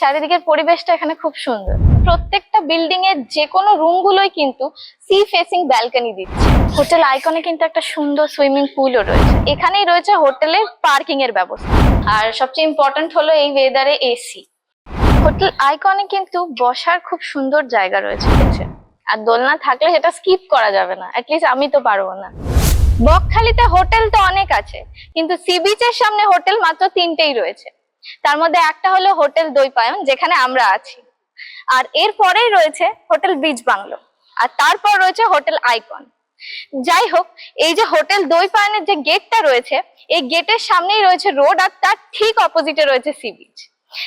চারিদিকের পরিবেশটা এখানে খুব সুন্দর। প্রত্যেকটা বিল্ডিং এর যে কোনো রুম গুলোই কিন্তু সি ফেসিং ব্যালকনি দিচ্ছে। হোটেল আইকনে কিন্তু একটা সুন্দর সুইমিং পুলও রয়েছে। এখানেই রয়েছে হোটেলের পার্কিং এর ব্যবস্থা। আর সবচেয়ে ইম্পর্টেন্ট হলো এই ওয়েদারে এসি হোটেল আইকনে কিন্তু বসার খুব সুন্দর জায়গা রয়েছে আর দোলনা থাকলে সেটা স্কিপ করা যাবে না। অ্যাটলিস্ট আমি তো পারব না। বকখালিতে হোটেল তো অনেক আছে। কিন্তু সি বিচের সামনে হোটেল মাত্র তিনটেই রয়েছে। তার মধ্যে একটা হলো হোটেল দইপায়ন, যেখানে আমরা আছি। আর এর পরেই রয়েছে হোটেল বিচ বাংলো, আর তারপর রয়েছে হোটেল আইকন। যাই হোক, এই যে হোটেল দইপায়নের যে গেটটা রয়েছে, এই গেটের সামনেই রয়েছে রোড, আর তার ঠিক অপোজিটে রয়েছে সি বিচ।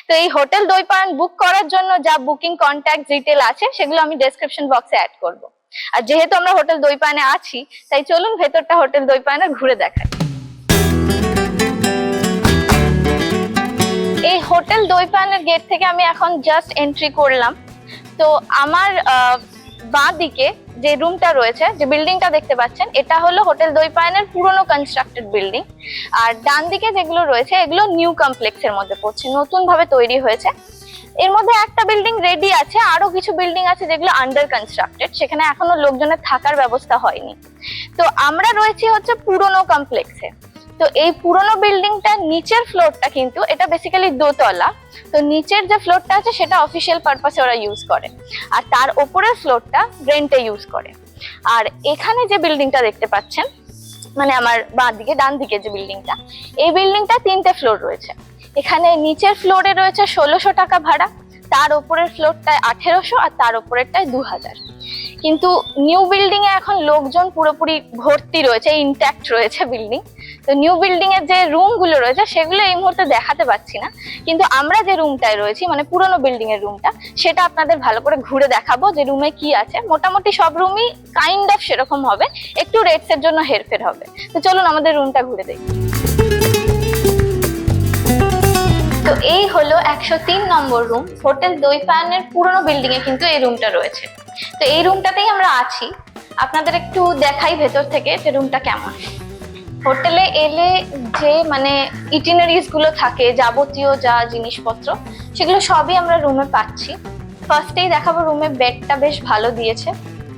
তো এই হোটেল দইপায়ন বুক করার জন্য যা বুকিং কন্ট্যাক্ট ডিটেল আছে, সেগুলো আমি ডেসক্রিপশন বক্সে অ্যাড করব। আর যেহেতু আমরা হোটেল দইপায়নে আছি, তাই চলুন ভেতরটা হোটেল দইপায়নের ঘুরে দেখাই। হোটেল দইপায়নের গেট থেকে আমি এখন জাস্ট এন্ট্রি করলাম। তো আমার বাঁ দিকে যে রুমটা রয়েছে, যে বিল্ডিংটা দেখতে পাচ্ছেন, এটা হলো হোটেল দইপায়নের পুরনো কনস্ট্রাক্টেড বিল্ডিং আর ডান দিকে যেগুলো রয়েছে, এগুলো নিউ কমপ্লেক্সের মধ্যে পড়ছে নতুন ভাবে তৈরি হয়েছে। এর মধ্যে একটা বিল্ডিং রেডি আছে, আরও কিছু বিল্ডিং আছে যেগুলো আন্ডার কনস্ট্রাক্টেড সেখানে এখনও লোকজনের থাকার ব্যবস্থা হয়নি। তো আমরা রয়েছি হচ্ছে পুরনো কমপ্লেক্সে তো এই পুরনো বিল্ডিংটার নিচের ফ্লোরটা কিন্তু এটা বেসিক্যালি দোতলা। তো নিচের যে ফ্লোরটা আছে, সেটা অফিসিয়াল পারপাসে ওরা ইউজ করে। আর তার ওপরের ফ্লোরটা রেন্টে ইউজ করে। আর এখানে যে বিল্ডিংটা দেখতে পাচ্ছেন মানে আমার বাঁ দিকে, ডান দিকে যে বিল্ডিংটা এই বিল্ডিংটা তিনটে ফ্লোর রয়েছে। এখানে নিচের ফ্লোরে রয়েছে ষোলোশো টাকা ভাড়া, তার ওপরের ফ্লোরটায় আঠেরোশো আর তার ওপরেরটায় দু হাজার কিন্তু নিউ বিল্ডিং এ এখন লোকজন পুরোপুরি ভর্তি রয়েছে ইনট্যাক্ট রয়েছে বিল্ডিং তো নিউ বিল্ডিং এর যে রুমগুলো রয়েছে, সেগুলো এই মুহূর্তে দেখাতে পাচ্ছি না। কিন্তু আমরা যে রুমটায় রয়েছি মানে পুরনো বিল্ডিং এর রুমটা সেটা আপনাদের ভালো করে ঘুরে দেখাবো যে রুমে কি আছে। মোটামুটি সব রুমই কাইন্ড অফ সেরকম হবে, একটু রেটস এর জন্য হেরফের হবে। তো চলুন আমাদের রুমটা ঘুরে দেখি। তো এই হলো একশো তিন নম্বর রুম হোটেল দইপায়নের পুরোনো বিল্ডিং এ কিন্তু এই রুমটা রয়েছে। তো এই রুমটাতেই আমরা আছি। আপনাদের একটু দেখাই ভেতর থেকে যে রুমটা কেমন। হোটেলে এলে যে মানে ইটিনারিজগুলো থাকে, যাবতীয় যা জিনিসপত্র, সেগুলো সবই আমরা রুমে পাচ্ছি। ফার্স্টেই দেখাবো রুমে বেডটা বেশ ভালো দিয়েছে।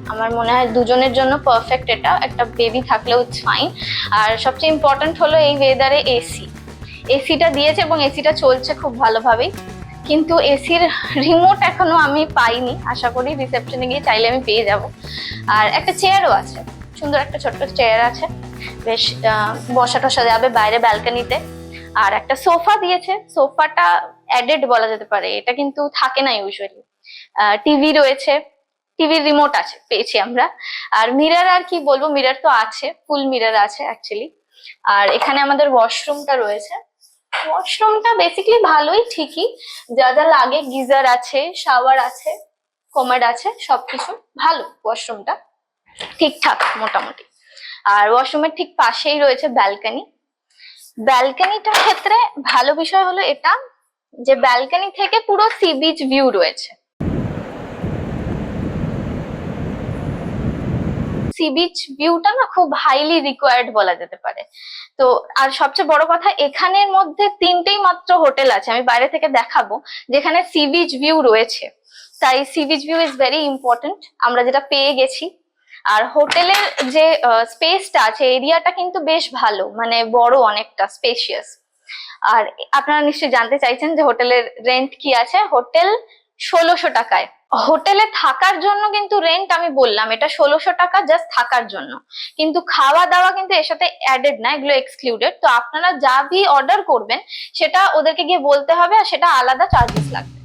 আমার মনে হয় দুজনের জন্য পারফেক্ট এটা। একটা বেবি থাকলেও ইটস ফাইন আর সবচেয়ে ইম্পর্ট্যান্ট হলো এই ওয়েদারে এসি এসিটা দিয়েছে এবং এসিটা চলছে খুব ভালোভাবেই। কিন্তু এসির রিমোট এখনও আমি পাইনি। আশা করি রিসেপশনে গিয়ে চাইলে আমি পেয়ে যাব। আর একটা চেয়ারও আছে। সুন্দর একটা ছোট্ট চেয়ার আছে। বেশ বসা টসা যাবে বাইরে ব্যালকনিতে। আর একটা সোফা দিয়েছে, সোফাটা অ্যাডেড বলা যেতে পারে, এটা কিন্তু থাকে না ইউজুয়ালি টিভি রয়েছে টিভির রিমোট আছে, পেয়েছি আমরা। আর মিরর আর কি বলব মিরর তো আছে ফুল মিরর আছে অ্যাকচুয়ালি আর এখানে আমাদের ওয়াশরুমটা রয়েছে। ওয়াশরুমটা বেসিক্যালি ভালোই, ঠিকই। যা যা লাগে, গিজার আছে শাওয়ার আছে কোমাড আছে, সবকিছু ভালো ওয়াশরুমটা ঠিকঠাক, মোটামুটি। আর ওয়াশরুমের ঠিক পাশেই রয়েছে ব্যালকনি ব্যালকনিটার ক্ষেত্রে ভালো বিষয় হলো এটা যে ব্যালকনি থেকে পুরো সি বিচ ভিউ রয়েছে। সি বিচ ভিউটা না খুব হাইলি রিকোয়ার্ড বলা যেতে পারে। তো আর সবচেয়ে বড় কথা, এখানের মধ্যে তিনটেই মাত্র হোটেল আছে, আমি বাইরে থেকে দেখাবো, যেখানে সি বিচ ভিউ রয়েছে। তাই sea beach view is very important আমরা যেটা পেয়ে গেছি আর হোটেলের যে স্পেসটা আছে এরিয়াটা কিন্তু বেশ ভালো মানে বড় অনেকটা স্পেশিয়াস আর আপনারা নিশ্চয়ই জানতে চাইছেন যে হোটেলের রেন্ট কি আছে? হোটেল ষোলোশো টাকায়। হোটেলে থাকার জন্য কিন্তু রেন্ট আমি বললাম, এটা ষোলোশো টাকা জাস্ট থাকার জন্য। কিন্তু খাওয়া দাওয়া কিন্তু এর সাথে অ্যাডেড না, এগুলো এক্সক্লুডেড তো আপনারা যা ভি অর্ডার করবেন, সেটা ওদেরকে গিয়ে বলতে হবে আর সেটা আলাদা চার্জেস লাগবে।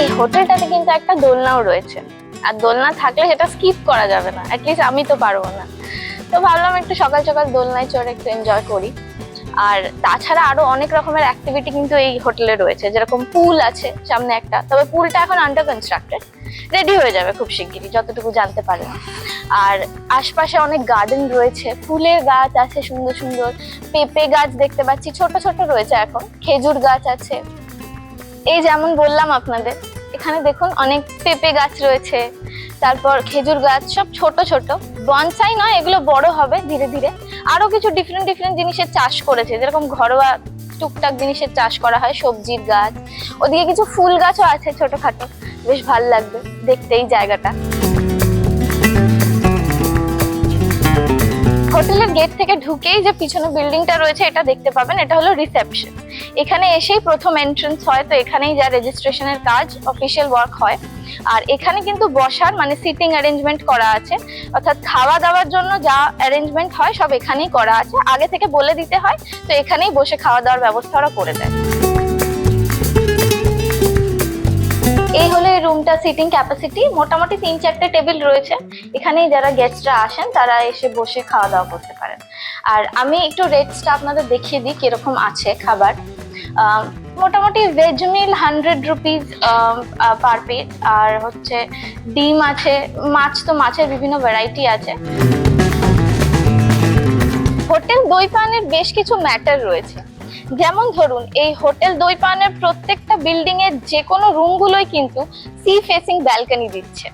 এই হোটেলটাতে কিন্তু একটা দোলনাও রয়েছে। আর দোলনা থাকলে সেটা স্কিপ করা যাবে না অ্যাটলিস্ট আমি তো পারব না। তো ভাবলাম একটু সকাল সকাল দোলনায় চড়ে একটু এনজয় করি। আর তাছাড়া আরও অনেক রকমের অ্যাক্টিভিটি কিন্তু এই হোটেলে রয়েছে, যেরকম পুল আছে সামনে একটা, তবে পুলটা এখন আন্ডার কনস্ট্রাক্টেড রেডি হয়ে যাবে খুব শিগগিরই, যতটুকু জানতে পারলাম। আর আশপাশে অনেক গার্ডেন রয়েছে, ফুলের গাছ আছে, সুন্দর সুন্দর পেঁপে গাছ দেখতে পাচ্ছি, ছোট ছোট রয়েছে এখন, খেজুর গাছ আছে। এই যেমন বললাম আপনাদের এখানে দেখুন অনেক পেঁপে গাছ রয়েছে। তারপর খেজুর গাছ, সব ছোট ছোট। বনসাই নয়, এগুলো বড় হবে ধীরে ধীরে। আরও কিছু ডিফারেন্ট ডিফারেন্ট জিনিসের চাষ করেছে। যেরকম ঘরোয়া টুকটাক জিনিসের চাষ করা হয়, সবজির গাছ। ওদিকে কিছু ফুল গাছও আছে ছোটখাটো। বেশ ভালো লাগবে দেখতে এই জায়গাটা। হোটেলের গেট থেকে ঢুকেই যে পিছনে বিল্ডিংটা রয়েছে, এটা দেখতে পাবেন। এটা হলো রিসেপশন এখানে এসেই প্রথম এন্ট্রেন্স হয়, তো এখানেই যা রেজিস্ট্রেশনের কাজ অফিসিয়াল ওয়ার্ক হয়। আর এখানে কিন্তু বসার মানে সিটিং অ্যারেঞ্জমেন্ট করা আছে। অর্থাৎ খাওয়া দাওয়ার জন্য যা অ্যারেঞ্জমেন্ট হয়, সব এখানেই করা আছে। আগে থেকে বলে দিতে হয়, তো এখানেই বসে খাওয়া দাওয়ার ব্যবস্থা করে দেয়। এই হলো এই রুমটা সিটিং ক্যাপাসিটি মোটামুটি তিন চারটে টেবিল রয়েছে। এখানেই যারা গেস্টরা আসেন, তারা এসে বসে খাওয়া দাওয়া করতে পারেন। আর আমি একটু রেটসটা আপনাদের দেখিয়ে দিই, কীরকম আছে খাবার। মোটামুটি veg meal hundred rupees per plate আর হচ্ছে ডিম আছে, মাছ তো মাছের বিভিন্ন ভ্যারাইটি আছে। হোটেল দই পানের বেশ কিছু ম্যাটার রয়েছে। যেমন ধরুন, এই হোটেল দই পানের প্রত্যেকটা বিল্ডিং এর যে কোনো রুমগুলোই কিন্তু সি ফেসিং ব্যালকনি দিচ্ছে।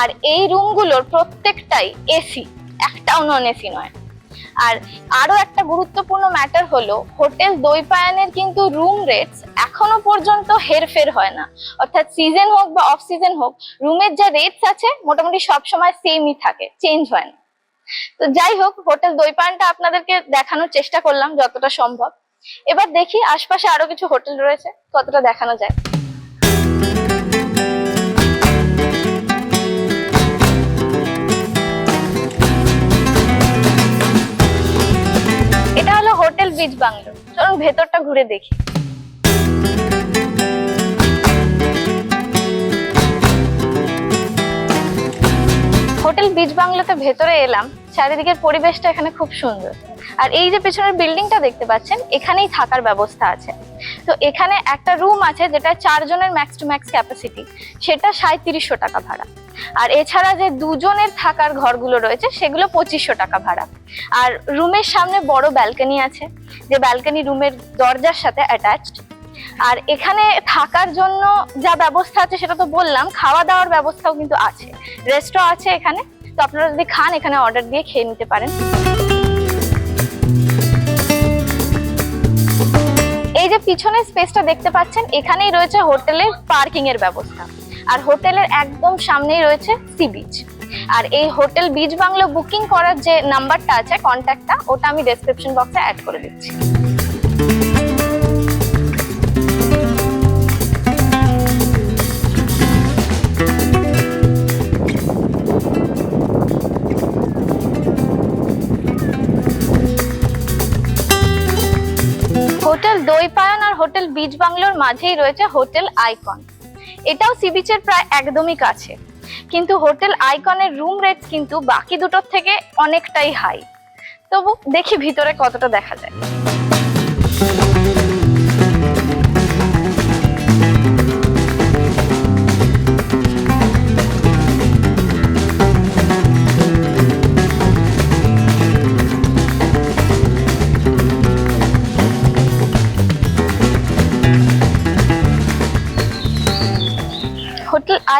আর এই রুমগুলোর প্রত্যেকটাই এসি একটাও নন এসি নয়। আর আরও একটা গুরুত্বপূর্ণ ম্যাটার হলো, হোটেল দই পায়ানের কিন্তু রুম রেটস এখনও পর্যন্ত হেরফের হয় না। অর্থাৎ সিজন হোক বা অফ সিজন হোক, রুমের যা রেটস আছে, মোটামুটি সব সময় সেমই থাকে চেঞ্জ হয় না। তো যাই হোক, হোটেল দই পানটা আপনাদেরকে দেখানোর চেষ্টা করলাম যতটা সম্ভব। এবার দেখি আশপাশে আরও কিছু হোটেল রয়েছে, কতটা দেখানো যায়। এটা হলো হোটেল বিচ বাংলো। চলুন ভেতরটা ঘুরে দেখি। হোটেল বিচ বাংলোতে ভেতরে এলাম, চারিদিকের পরিবেশটা এখানে খুব সুন্দর। আর এই যে পেছনের বিল্ডিংটা দেখতে পাচ্ছেন, এখানেই থাকার ব্যবস্থা আছে। তো এখানে একটা রুম আছে যেটা চারজনের ম্যাক্স টু ম্যাক্স ক্যাপাসিটি সেটা সাঁত্রিশশো টাকা ভাড়া। আর এছাড়া যে দুজনের থাকার ঘরগুলো রয়েছে, সেগুলো পঁচিশশো টাকা ভাড়া। আর রুমের সামনে বড় ব্যালকনি আছে, যে ব্যালকনি রুমের দরজার সাথে অ্যাটাচড আর এখানে থাকার জন্য যা ব্যবস্থা আছে, সেটা তো বললাম, খাওয়া দাওয়ার ব্যবস্থাও কিন্তু আছে। রেস্টও আছে এখানে। তো আপনারা যদি খান, এখানে অর্ডার দিয়ে খেয়ে নিতে পারেন। যে পিছনের স্পেসটা দেখতে পাচ্ছেন, এখানেই রয়েছে হোটেলের পার্কিং এর ব্যবস্থা। আর হোটেলের একদম সামনেই রয়েছে সি বিচ আর এই হোটেল বিচ বাংলো বুকিং করার যে নাম্বারটা আছে কন্ট্যাক্টটা ওটা আমি ডেসক্রিপশন বক্সে অ্যাড করে দিচ্ছি। হোটেল বিচ বাংলোর মাঝেই রয়েছে হোটেল আইকন। এটাও সি বিচের প্রায় একদমই কাছে। কিন্তু হোটেল আইকনের রুম রেট কিন্তু বাকি দুটোর থেকে অনেকটাই হাই তবু দেখি ভিতরে কতটা দেখা যায়।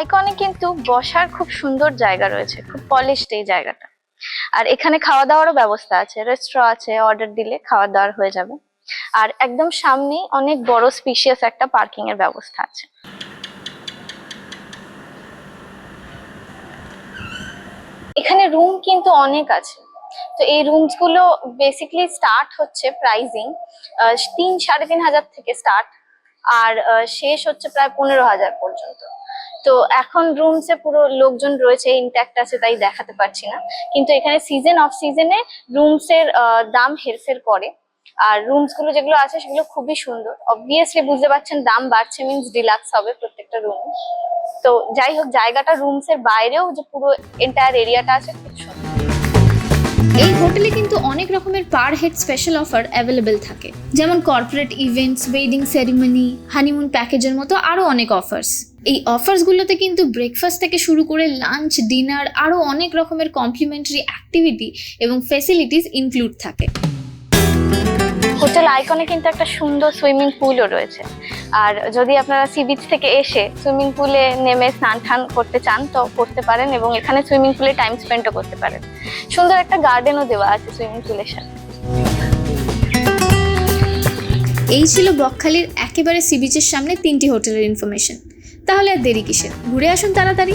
আইকনে কিন্তু বসার খুব সুন্দর জায়গা রয়েছে, খুব পলিশড এই জায়গাটা। আর এখানে খাওয়া দাওয়ারও ব্যবস্থা আছে রেস্টুরেন্ট আছে অর্ডার দিলে খাওয়া দাওয়ার হয়ে যাবে। আর একদম সামনেই অনেক বড় স্পিশিয়াস একটা পার্কিং এর ব্যবস্থা আছে। এখানে রুম কিন্তু অনেক আছে। তো এই রুমসগুলো বেসিক্যালি স্টার্ট হচ্ছে প্রাইজিং তিন সাড়ে তিন হাজার থেকে স্টার্ট আর শেষ হচ্ছে প্রায় পনেরো হাজার পর্যন্ত। তো এখন রুমসে পুরো লোকজন রয়েছে ইন্ট্যাক্ট আছে তাই দেখাতে পারছি না। কিন্তু এখানে সিজন অফ সিজনে রুমসের দাম হেরফের করে। আর রুমসগুলো যেগুলো আছে সেগুলো খুবই সুন্দর। অবভিয়াসলি বুঝতে পারছেন, দাম বাড়ছে মিনস ডিলাক্স হবে প্রত্যেকটা রুম তো যাই হোক, জায়গাটা রুমস এর বাইরেও যে পুরো এন্টায়ার এরিয়াটা আছে, খুব সুন্দর। এই হোটেলে কিন্তু অনেক রকমের per head special offer available থাকে। যেমন corporate events wedding ceremony honeymoon প্যাকেজের মতো আরও অনেক অফার্স এই অফার্সগুলোতে কিন্তু ব্রেকফাস্ট থেকে শুরু করে লাঞ্চ ডিনার আরও অনেক রকমের কমপ্লিমেন্টারি অ্যাক্টিভিটি এবং ফেসিলিটিস ইনক্লুড থাকে। হোটেল আইকনে কিন্তু একটা সুন্দর সুইমিং পুলও রয়েছে। আর যদি আপনারা সি বিচ থেকে এসে সুইমিং পুলে নেমে স্নান টান করতে চান তো করতে পারেন এবং এখানে সুইমিং পুলে টাইম স্পেন্ডও করতে পারেন। সুন্দর একটা গার্ডেনও দেওয়া আছে সুইমিং পুলের সাথে। এই ছিল বকখালির একেবারে সি বিচের সামনে তিনটি হোটেলের ইনফরমেশন তাহলে আর দেরি কিসের? ঘুরে আসুন তাড়াতাড়ি।